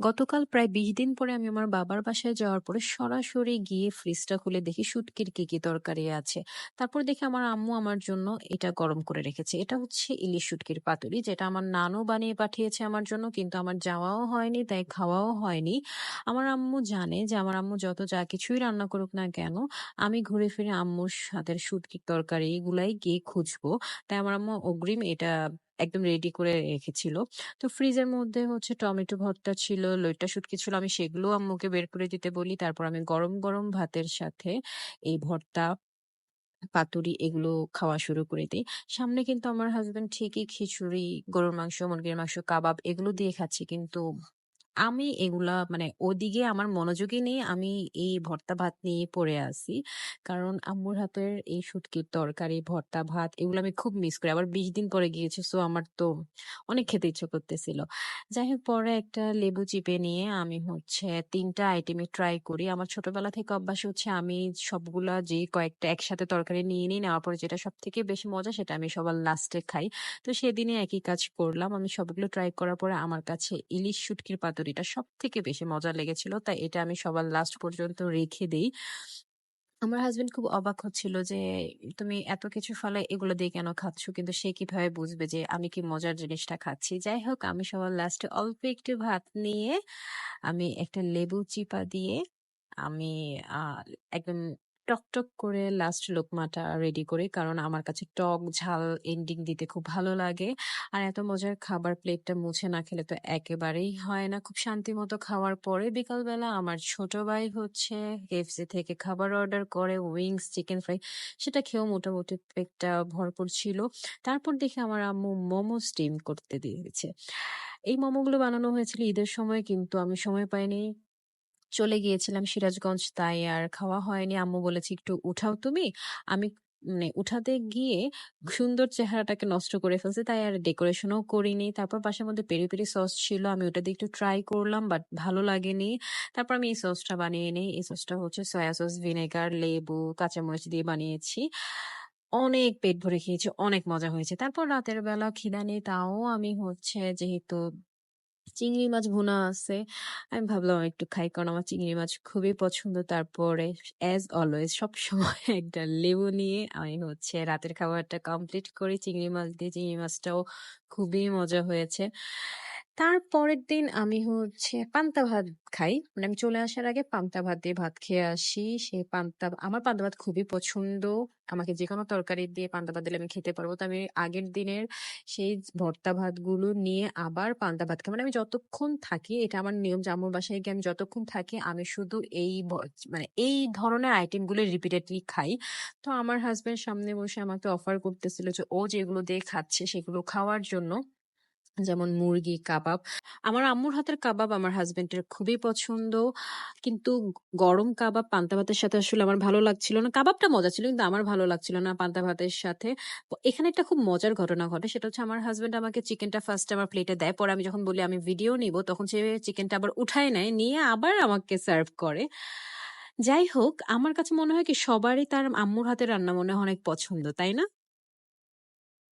গতকাল প্রায় ২০ দিন পরে আমি আমার বাবার বাসায় যাওয়ার পরে সরাসরি গিয়ে ফ্রিজটা খুলে দেখি শুটকির কি, কি তরকারি আছে। তারপর দেখি আমার আম্মু আমার জন্য এটা গরম করে রেখেছে। এটা হচ্ছে ইলিশ শুটকির পাতুরি যেটা আমার নানু বানিয়ে পাঠিয়েছে আমার জন্য কিন্তু আমার যাওয়াও হয়নি তাই খাওয়াও হয়নি। আমার আম্মু জানে যে আমার আম্মু যত যা কিছুই রান্না করুক না কেন আমি ঘুরে ফিরে আম্মুর হাতের শুটকির তরকারি এগুলাই গিয়ে খুঁজবো। তাই আমার আম্মু অগ্রিম এটা একদম রেডি করে রেখেছিল। তো ফ্রিজের মধ্যে হচ্ছে টমেটো ভর্তা ছিল, লইট্টা শুটকি ছিল। আমি সেগুলোও আম্মুকে বের করে দিতে বলি। তারপর আমি গরম, গরম ভাতের সাথে এই ভর্তা, পাতুরি এগুলো খাওয়া শুরু করে দিই সামনে কিন্তু আমার হাসব্যান্ড ঠিকই খিচুড়ি, গরুর মাংস, মুরগির মাংস, কাবাব এগুলো দিয়ে খাচ্ছে। কিন্তু আমি এগুলা মানে ওদিকে আমার মনোযোগই নেই। আমি এই ভর্তা ভাত নিয়ে পড়ে আছি। কারণ আম্মুর হাতের এই শুটকির তরকারি, ভর্তা ভাত এগুলো আমি খুব মিস করি। আবার ২০ দিন পরে গিয়েছি। সো আমার তো অনেক খেতে ইচ্ছে করতেছিল। যাই হোক পরে একটা লেবু চিপে নিয়ে আমি হচ্ছে ৩ টা আইটেমই ট্রাই করি। আমার ছোটবেলা থেকে অভ্যাস হচ্ছে আমি সবগুলা যে কয়েকটা একসাথে তরকারি নিয়ে নিই। নেওয়ার পরে যেটা সব থেকে বেশি মজা সেটা আমি সবার লাস্টে খাই। তো সেদিনে একই কাজ করলাম। আমি সবগুলো ট্রাই করার পরে আমার কাছে ইলিশ শুটকির পাতুরিটা সবথেকে বেশি মজা লেগেছিল। তাই এটা আমি সবার লাস্ট পর্যন্ত রেখে দিই আমার হাজবেন্ড খুব অবাক হচ্ছিল যে, "তুমি এত কিছু ফলে এগুলো দিয়ে কেন খাচ্ছ?" কিন্তু সে কীভাবে বুঝবে যে আমি কি মজার জিনিসটা খাচ্ছি। যাই হোক আমি সবার লাস্টে অল্প একটু ভাত নিয়ে আমি একটা লেবু চিপা দিয়ে আমি একদম টকটক করে লাস্ট লোকমাটা রেডি করি। কারণ আমার কাছে টক, ঝাল এন্ডিং দিতে খুব ভালো লাগে। আর এত মজার খাবার প্লেটটা মুছে না খেলে তো একেবারেই হয় না। খুব শান্তি মতো খাওয়ার পরে বিকালবেলা আমার ছোট ভাই হচ্ছে KFC থেকে খাবার অর্ডার করে উইংস, চিকেন ফ্রাই সেটা খেয়েও মোটামুটি পেটটা ভরপুর ছিল। তারপর দেখে আমার আম্মু মোমো স্টিম করতে দিয়েছে। এই মোমোগুলো বানানো হয়েছিল ঈদের সময় কিন্তু আমি সময় পাইনি। চলে গিয়েছিলাম সিরাজগঞ্জ তাই আর খাওয়া হয়নি। আম্মু বলেছে, "একটু উঠাও তুমি।" আমি মানে উঠাতে গিয়ে সুন্দর চেহারাটাকে নষ্ট করে ফেলছে তাই আর ডেকোরেশনও করিনি। তারপর পাশের মধ্যে পেরি, পেরি সস ছিল। আমি ওটা দিয়ে একটু ট্রাই করলাম বাট ভালো লাগেনি। তারপর আমি এই সসটা বানিয়ে নিই এই সসটা হচ্ছে সয়া সস, ভিনেগার, লেবু, কাঁচামরিচ দিয়ে বানিয়েছি। অনেক পেট ভরে খেয়েছি। অনেক মজা হয়েছে। তারপর রাতের বেলা খিদা নেই তাও আমি হচ্ছে যেহেতু চিংড়ি মাছ ভুনা আছে। আমি ভাবলাম একটু খাই কারণ আমার চিংড়ি মাছ খুবই পছন্দ। তারপরে অ্যাজ অলওয়েজ সবসময় একটা লেবু নিয়ে আমি হচ্ছে রাতের খাবারটা কমপ্লিট করি চিংড়ি মাছ দিয়ে। চিংড়ি মাছটাও খুবই মজা হয়েছে। তারপরের দিন আমি হচ্ছে পান্তা ভাত খাই। মানে আমি চলে আসার আগে পান্তা ভাত দিয়ে ভাত খেয়ে আসি। সেই পান্তা, আমার পান্তা ভাত খুবই পছন্দ। আমাকে যে কোনো তরকারি দিয়ে পান্তা ভাত দিলে আমি খেতে পারব। তো আমি আগের দিনের সেই ভর্তা ভাতগুলো নিয়ে আবার পান্তা ভাত খাই। মানে আমি যতক্ষণ থাকি, এটা আমার নিয়ম আম্মুর বাসায় গিয়ে আমি যতক্ষণ থাকি, আমি শুধু এই মানে এই ধরনের আইটেমগুলো রিপিটেডলি খাই। তো আমার হাসব্যান্ড সামনে বসে আমাকে অফার করতেছিল যে, ও যেগুলো দিয়ে খাচ্ছে সেগুলো খাওয়ার জন্য। যেমন মুরগি, কাবাব। আমার আম্মুর হাতের কাবাব আমার হাসব্যান্ডের খুবই পছন্দ। কিন্তু গরম কাবাব পান্তা ভাতের সাথে আসলে আমার ভালো লাগছিল না। কাবাবটা মজা ছিল কিন্তু আমার ভালো লাগছিল না পান্তা ভাতের সাথে। এখানে একটা খুব মজার ঘটনা ঘটে। সেটা হচ্ছে আমার হাসব্যান্ড আমাকে চিকেনটা ফার্স্ট আমার প্লেটে দেয়। পরে আমি যখন বলি আমি ভিডিও নিবো তখন সে চিকেনটা আবার উঠায় নেয়। নিয়ে আবার আমাকে সার্ভ করে। যাই হোক আমার কাছে মনে হয় কি সবারই তার আম্মুর হাতের রান্না মনে হয় অনেক পছন্দ, তাই না?